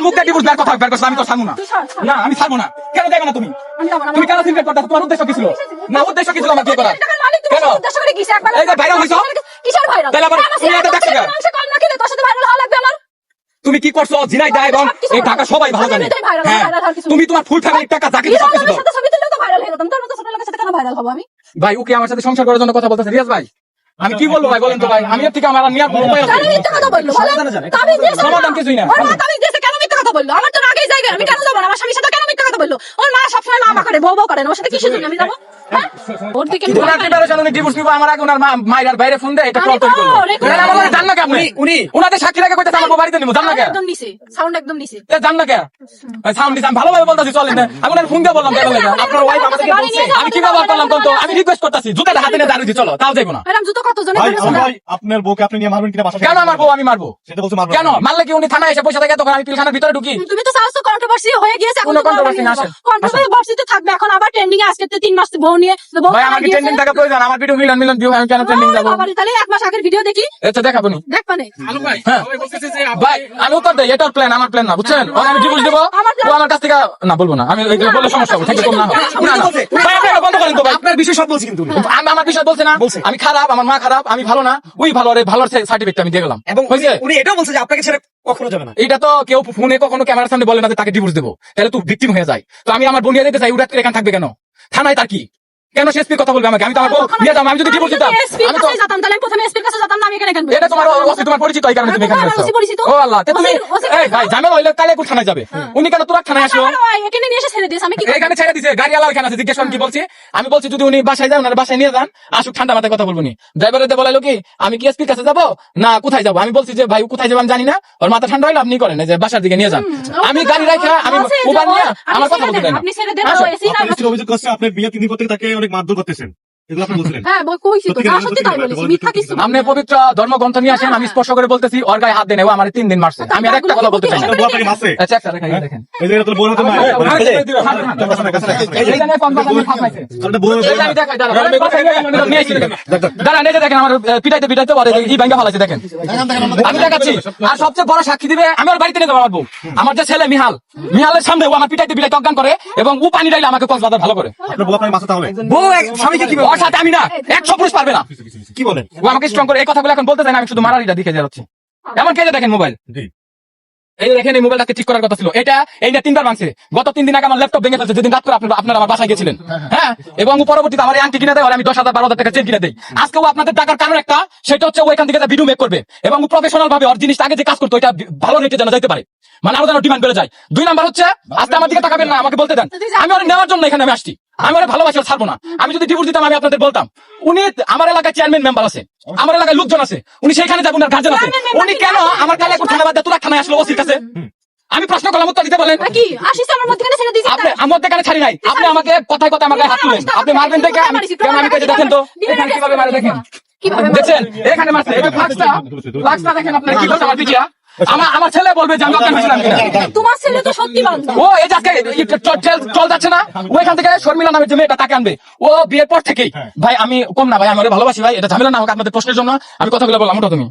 আমার ডিভোর্স বের কথা বের করছ আমি তো ছাড়বো না। না আমি ছাড়বো না। কেন না তুমি? তুমি কেন সিনক্রেট করতে তোমার উদ্দেশ্য কি ছিল? না উদ্দেশ্য কি ছিল আমার বিয়ে করার? কেন? উদ্দেশ্য করে একবার? এই যে viral হইছো? কিসের ভাইরাল তাহলে আবার তুমি এটা দেখছ কেন? কম না খেলে তোর সাথে ভাইরাল হওয়া লাগবে আমার? তুমি কি করছ? জিনাই দা এবং এই ঢাকা সবাই ভালো জানে। হ্যাঁ। তুমি তোমার ফুল ফ্যামিলির টাকা যাকে বিরাট কিছু ছবি তো? ভাইরাল হয়ে যেতাম তোর মতো ছোট লোকের সাথে কেন ভাইরাল হব আমি? ভাই ওকে আমার সাথে সংসার করার জন্য কথা বলতেছে। রিয়াজ ভাই আমি কি বলব ভাই বলেন তো ভাই। আমি এর থেকে আমার নেওয়ার কোনো উপায় সমাধান কিছুই না। কথা বলল? আমার তো আগেই জায়গা, আমি কেন যাব আমার স্বামীর সাথে কেন মিথ্যা কথা বলল? ওর মা সবসময় মা করে বউ বউ করে না? ওর সাথে জন্য আমি যাব? ওর দিকে আমি ডিভোর্স নিবো আমার আগে ওনার মায়ের বাইরে ফোন দেয় এটা কল তৈরি করল তো রেকর্ড না, না, না, জান না কে আপনি? উনি ওনাদের সাক্ষী রেখে কইতেছে আমার বাড়িতে নিবো জান না কে? একদম নিচে সাউন্ড একদম নিচে। জান না কে সাউন্ড দিছে আমি ভালোভাবে বলতেছি চলেন না। আমি ওনার ফোন দিয়ে বললাম কেন আপনার ওয়াইফ আমাদেরকে বলছে। আমি কি ব্যবহার করলাম তো আমি রিকোয়েস্ট করতেছি জুতাটা হাতে নিয়ে দাঁড়িয়ে চলো তাও যাইবো না। ম্যাডাম জুতো কত জনে ভাই করেছে আমার না? ভাই আপনার বউকে আপনি নিয়ে মারবেন কিনা বাসা কেন আমার বউ আমি মারবো? সেটা বলছে মারবেন কেন? মারলে কি উনি থানায় এসে পয়সা থাকে? তখন আমি পিলখানার ভিতরে ঢুকি। তুমি তো কন্ট্রোভার্সি হয়ে গিয়েছে এখন থাকবে এখন আবার ট্রেন্ডিং এ আজকে তিন মাস বউ নিয়ে ভাই আমার কি ট্রেন্ডিং থাকা প্রয়োজন আমার ভিডিও মিলিয়ন মিলিয়ন ভিউ আমি কেন ট্রেন্ডিং ওরে তাহলে এক মাস আগের ভিডিও দেখি। এটা দেখাবো নি। দেখ পানে হ্যাঁ। ভাই আমি উত্তর দেই এটার প্ল্যান আমার প্ল্যান না বুঝছেন? ওর আমি ডিভোর্স দেবো। ও আমার কাছ থেকে না বলব না আমি এগুলো বললে সমস্যা হবে থেকে কম না না, না। ভাই আপনি বন্ধ করেন তো ভাই। আপনার বিষয় সব বলছি কিন্তু আমি আমার বিষয় বলছে না। আমি খারাপ আমার মা খারাপ আমি ভালো না। ওই ভালো রে ভালোর সার্টিফিকেট আমি দিয়ে গেলাম। এবং উনি এটাও বলছে যে আপনাকে ছেড়ে কখনো যাবে না। এটা তো কেউ ফোনে কখনো ক্যামেরার সামনে বলে না যে তাকে ডিভোর্স দেবো। তাহলে তুই ভিক্টিম হয়ে যায়। তো আমি আমার বনিয়া দিতে চাই উড়াত এখানে থাকবে কেন? থানায় তার কি? কেন সে এসপির কথা বলবে আমাকে? আমি তো আমার বউ। নিয়ে যাব আমি যদি ডিভোর্স দিতাম। আমি তো যেতাম তাহলে আমি প্রথমে এসপির কাছে যেতাম না আমি এখানে কেন এটা তোমার অসি তোমার পরিচিত এই কারণে তুমি এখানে আমার পরিচিত। ও আল্লাহ তে তুমি ওসি- ওসি এই ভাই ঝামেলা হইলে কালে কোন থানায় যাবে। উনি কেন তোরা থানায় আসলো? এখানে নিয়ে এসে ছেড়ে দিয়েছে আমি কি করব? এখানে ছেড়ে দিছে গাড়ি আলাদা এখানে আছে জিজ্ঞেস কি বলছি। আমি বলছি যদি উনি বাসায় যান ওনার বাসায় নিয়ে যান আসুক ঠান্ডা মাথায় কথা বলব নি ড্রাইভার এতে বলাইলো কি আমি কি এসপির কাছে যাব? না কোথায় যাব? আমি বলছি যে ভাই ও কোথায় যাব আমি জানি না। ওর মাথা ঠান্ডা হইলে আপনি করেন যে বাসার দিকে নিয়ে যান। আমি গাড়ি রাখা আমি নিয়ে আমার কথা বলতে দেন, আপনি ছেড়ে দেন না অভিযোগ করছে আপনি বিয়ে তিন দিন করতে তাকে অনেক মারধর করতেছেন। হ্যাঁ কইছি তো সত্যি যা কথা, সত্যি সত্যি তাই বলেছি মিথ্যা কিছু আপনি পবিত্র ধর্মগ্রন্থ নিয়ে আসেন আমি স্পর্শ করে বলতেছি ওর গায়ে হাত দেন ও আমার তিন দিন মারছে। আমি আর একটা কথা বলতে চাই আচ্ছা একটা দেখেন এই যে তোর মার এই দেখাই, দেখেন। আমার, পিটাইতে পিটাইতে এই- ভাঙ্গা দেখেন। আমি দেখাচ্ছি। আর সবচেয়ে বড় সাক্ষী দিবে আমি ওর বাড়িতে নিয়ে যাব আমার যে ছেলে মিহাল মিহালের সামনে ও আমার পিটাইতে পিটাইতে অজ্ঞান করে এবং ও পানি ডাইলে আমাকে কক্সবাজার ভালো করে। বউ স্বামীকে কি সাথে আমি না একশো পুরুষ পারবে না। কি বলেন? ও আমাকে স্ট্রং করে এই কথাগুলো এখন বলতে চাই না আমি শুধু মারারিটা দেখে যাচ্ছি। এমন কে দেখেন মোবাইল এই দেখেন এই মোবাইলটাকে ঠিক করার কথা ছিল। এটা তিনবার ভাঙছে। গত তিন দিন আগে আমার ল্যাপটপ ভেঙে ফেলছে যেদিন রাত করে আপনারা আপনারা আমার বাসায় গেছিলেন হ্যাঁ? এবং পরবর্তীতে আমার আংটি কিনে দেয় আমি দশ হাজার বারো হাজার টাকা চেন কিনে দেই। আজকে ও আপনাদের টাকার কারণ একটা সেটা হচ্ছে ও এখান থেকে ভিডিও মেক করবে। এবং প্রফেশনাল ভাবে ওর জিনিসটা আগে যে কাজ করতো এটা ভালো রেটে যেন যাইতে পারে। মানে আরও যেন ডিমান্ড বেড়ে যায়। দুই নাম্বার হচ্ছে আজকে আমার দিকে তাকাবেন না আমাকে বলতে দেন। আমি ওর নেওয়ার জন্য এখানে আমি আসছি। আমি ওর ভালোবাসি ওর ছাড়বো না। আমি যদি ডিভোর্স দিতাম আমি আপনাদের বলতাম উনি আমার এলাকায় চেয়ারম্যান মেম্বার আছে আমার এলাকায় লোকজন আছে উনি সেখানে যাবেন আর গার্জেন আছে। উনি কেন আমার কালে থানা বাদ তোরা থানায় আসলো ওসির কাছে আমি প্রশ্ন করলাম উত্তর দিতে বলেন। কি? আসিস আমার মধ্যখানে ছেড়ে দিয়েছি আপনি আমার দেখানে ছাড়ি নাই? আপনি আমাকে কথায় কথায় আমাকে হাত তুলেন। আপনি মারবেন দেখে আমি কেন আমি কেটে দেখেন তো? এখানে কীভাবে মারে দেখেন। কীভাবে দেখছেন এখানে মারছে। এই যে ফ্লাক্সটা ফ্লাক্সটা দেখেন আপনি কি আমার পিছিয়া আমার আমার ছেলে বলবে যে আমি অজ্ঞান হয়েছিলাম কিনা? তোমার ছেলে তো সত্যি বান্ধব। ও এই যাকে চল যাচ্ছে না ও এখান থেকে শর্মিলা নামের যে মেয়েটা তাকে আনবে। ও বিয়ের পর থেকেই। ভাই আমি কম না ভাই আমি ভালোবাসি ভাই এটা ঝামেলা না হোক আপনাদের প্রশ্নের জন্য। আমি কথাগুলো বললাম ওটা তুমি।